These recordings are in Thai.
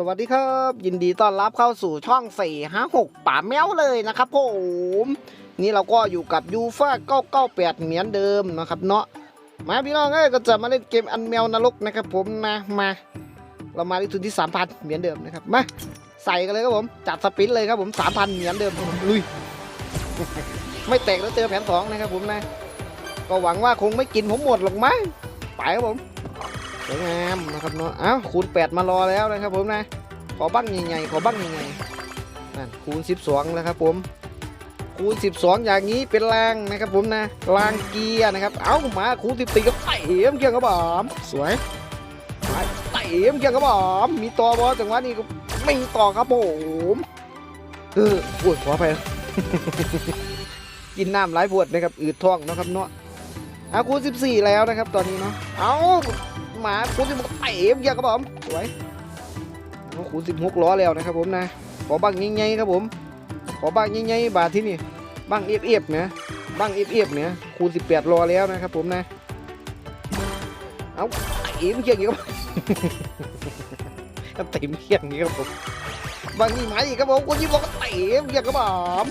สวัสดีครับ ยินดีต้อนรับเข้าสู่ช่อง 4 5 6 ป่าแมวเลยนะครับผมนี่เราก็อยู่กับยูฟ่า998 เหมือนเดิมนะครับเนาะมาพี่น้องเอ้ยก็จะมาเล่นเกมอันแมวนรกนะครับผมนะมา เรามาที่ทุนที่ 3,000 เหมือนเดิมนะครับมาใส่กันเลยครับผมจัดสปินเลยครับผม 3,000 เหมือนเดิมผมลุย ไม่แตกแล้วเจอแผนสองนะครับผมนะ ก็หวังว่าคงไม่กินผมหมดหรอกมั้งไปครับผมสวยงามนะครับเนาะอ้าวคูณ8มารอแล้วนะครับผมนะ ขอบ้างใหญ่ๆขอบ้างใหญ่ๆนั่นคูณ 12 แล้วครับผม คูณ 12 อย่างนี้เป็นแรงนะครับผมนะแรงเกียร์นะครับ เอ้ามาคูณ14ก็เตะเอ็มเกียร์กระบอมสวยไปเตะเอ็มเกียร์กระบอมมีต่อบอจังหวะนี้ก็ไม่ต่อครับผมเออปวดหัวไปกินน้ำหลายปวดนะครับอืดท้องนะครับเนาะเอาคูณ14 แล้วนะครับ ตอนนี้เนาะ เอ้าหมาคูณสิบหกเตะเกียร์ครับผมสวย เอาคูณสิบหกล้อแล้วนะครับผมนะ ขอบ้างใหญ่ๆครับผม ขอบ้างใหญ่ๆบาทที่นี่บ้างเอียบๆเนี่ยบ้างเอียบๆเนี่ยคูณสิบแปดล้อแล้วนะครับผมนะ เอาเตะเกียร์อย่างนี้ครับเตะเกียร์อย่างนี้ครับผมบางนี่ไหมครับผมคูณยี่บหกเตะเกียร์ครับผม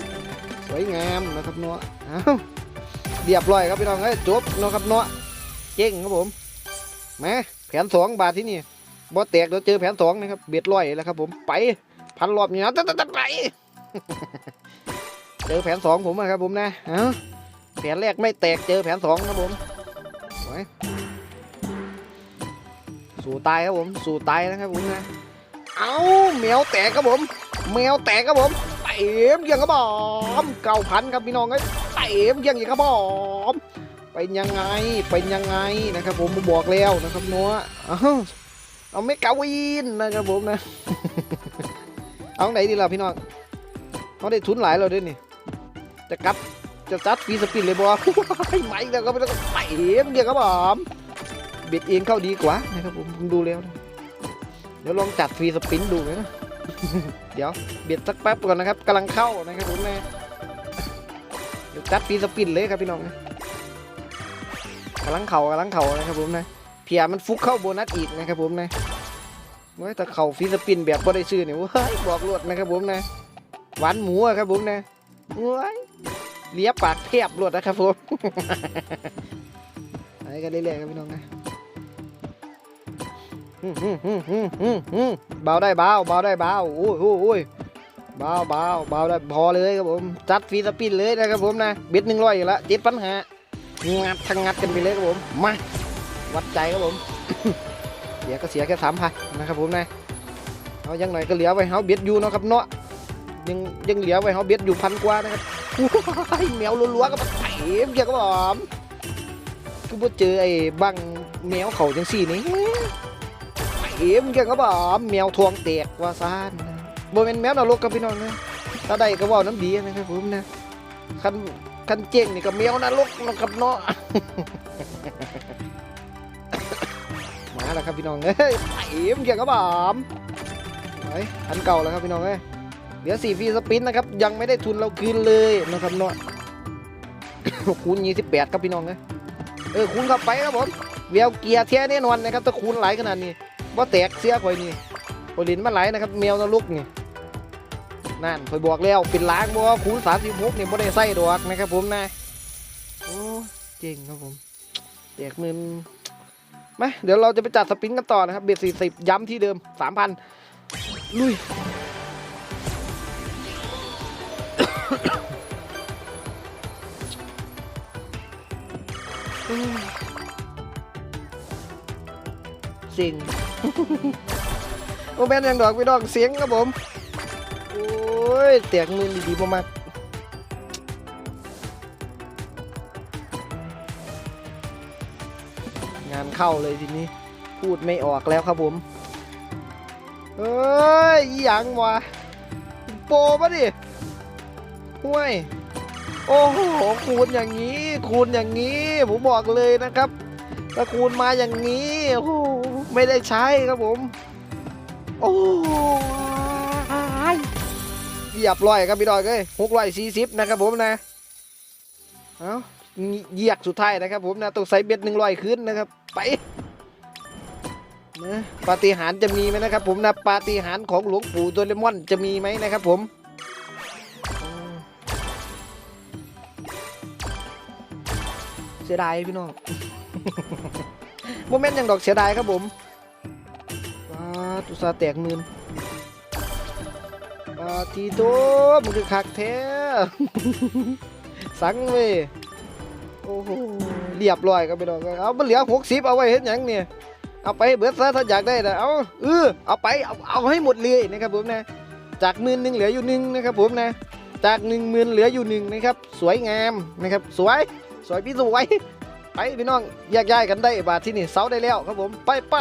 สวยงามนะครับเนาะเรียบร้อยครับพี่น้องเอ้ยจบเนาะครับเนาะเจ๊งครับผมมาแผนสองบาทที่นี่ บ่แตกเดี๋ยวเจอแผนสองนะครับ เบ็ดร้อยแล้วครับผมไปพันรอบเนี่ยตัดตัดไปเจอแผนสองผมอะครับผมนะเอ้าแผนแรกไม่แตกเจอแผนสองครับผมสู่ตายครับผมสู่ตายนะครับผมนะเอ้าแมวแตกครับผมแมวแตกครับผมเต็มยังครับผมเก้าพันครับพี่น้องเอ้เต็มยังอีกครับผมเป็นยังไงเป็นยังไงนะครับผมบอกแล้วนะครับเนัวอ้าว เอาไม่กาวินนะครับผมนะ เอาไหนดีล่ะพี่น้องเขาได้ทุนหลายเราด้วยนี่ จะกลับจะจัดฟีสปินเลยบอไม่แล้วก็ไม่ต้องไปเองเดียวครับผมเบ็ดเองเข้าดีกว่านะครับผมดูแล้วนะเดี๋ยวลองจัดฟรีสปินดูนะ เดี๋ยวเบ็ดสักแป๊บก่อนนะครับกำลังเข้านะครับผมนะเดี๋ยวจัดฟรีสปินเลยครับพี่น้องนะกำลังเข่ากำลังเข่านะครับผมนะ เพียมันฟุกเข้าโบนัสอีกนะครับผมนะเว้ยแต่เข่าฟิสปินแบบบ่ได้ชื่อเนี่ยเว้ยบอกรวดนะครับผมนะหวานหมูอะครับผมนะเว้ยเลียปากเทียบรวดนะครับผมอะไรกันเรื่อยๆครับพี่น้องนะอืมอืมอืมอืมอืมเบาได้เบาเบาได้เบาโอ้ยโอ้ยโอ้ยเบาเบาเบาได้พอเลยครับผมจัดฟรีสปินเลยนะครับผมนะเบ็ดหนึ่งร้อยอยู่แล้วเจ็ดปัญหางัดทั้งงัดกันไปเลยครับผมมา วัดใจครับผม เสียก็เสียแค่สามพันนะครับผมนะเอายังหน่อยก็เหลือไว้เฮาเบียดอยู่เนาะครับเนาะยังยังเหลือไว้เฮาเบียดอยู่พันกว่านะครับแมวรัวๆก็มาเต็มเกียร์ครับผมคือบ่เจอไอ้บังแมวเขาจังสี่นี่เต็มเกียร์ครับผมแมวทวงแตกว่าซ่านบ่เป็นแมวนรกครับพี่น้องนะถ้าได้ก็ว่าน้ำดีนะครับผมนะคันคันเจ๋งนี่ก็เมียวนรกนะครับเนาะ แล้วครับพี่น้องเอ้ยเอ็มเกี่ยวกับบ่ามไอ้อันเก่าแล้วครับพี่น้องเอ้ยเหลือสี่ฟรีสปินนะครับยังไม่ได้ทุนเราคืนเลยนะครับเนาะคูณยี่สิบแปดครับพี่น้องเอ้ยเออคูณเข้าไปครับผมเวียวเกียร์เทียแน่นอนนะครับถ้าคูณหลายขนาดนี้ว่าแตกเสียข่อยนี่โอลินมาไหลนะครับแมวนรกนี่นั่นเคยบอกแล้วเป็นล้างบ่คูณสามสิบหกเนี่ยบ่ได้ใส่ดอกนะครับผมนะโอ้เจ๋งครับผมแจกมือ มเดี๋ยวเราจะไปจัดสปริงกันต่อนะครับเบ็ดสี่สิบย้ำที่เดิมสามพันลุยสียงโอแมนยังดอกพี่ดอกเสียงครับผม โอ้ยเตียกมือดีๆมาก งานเข้าเลยทีนี้ พูดไม่ออกแล้วครับผมเฮ้ยอยังวะ โปปะดิห่วย โอ้โห คูณอย่างนี้ คูณอย่างนี้ ผมบอกเลยนะครับถ้าคูณมาอย่างนี้โอ้โหไม่ได้ใช้ครับผม โอ้ยเรียบร้อยครับพี่ดอยเอ้ยหกร้อยสี่สิบนะครับผมนะ เอ้า เหยียกสุดท้ายนะครับ ผมนะต้องใส่เบ็ดหนึ่งร้อยขึ้นนะครับ ไปนะปาฏิหาริย์จะมีไหมนะครับ ผมนะปาฏิหาริย์ของหลวงปู่โดเรมอนจะมีไหมนะครับ ผมเสียดายพี่น้องโมเมนต์ยังดอกเสียดายครับผมว้าตุสาแตกมื่นปาทีโตมันคือคักแท้สังเว้ โอ้โหเรียบร้อยครับพี่น้องเอามันเหลือหกสิบเอาไว้เห็นยังเนี่ยเอาไปเบิดซะถ้าอยากได้นะเอาเออเอาไปเอาเอาให้หมดเลยนะครับผมนะจากหมื่นหนึ่งเหลืออยู่หนึ่งนะครับผมนะจากหนึ่งหมื่นเหลืออยู่หนึ่งนะครับสวยงามนะครับสวยสวยพี่สวยไปพี่น้องแยกย้ายกันได้บาทที่นี่เสาได้แล้วครับผมไปไป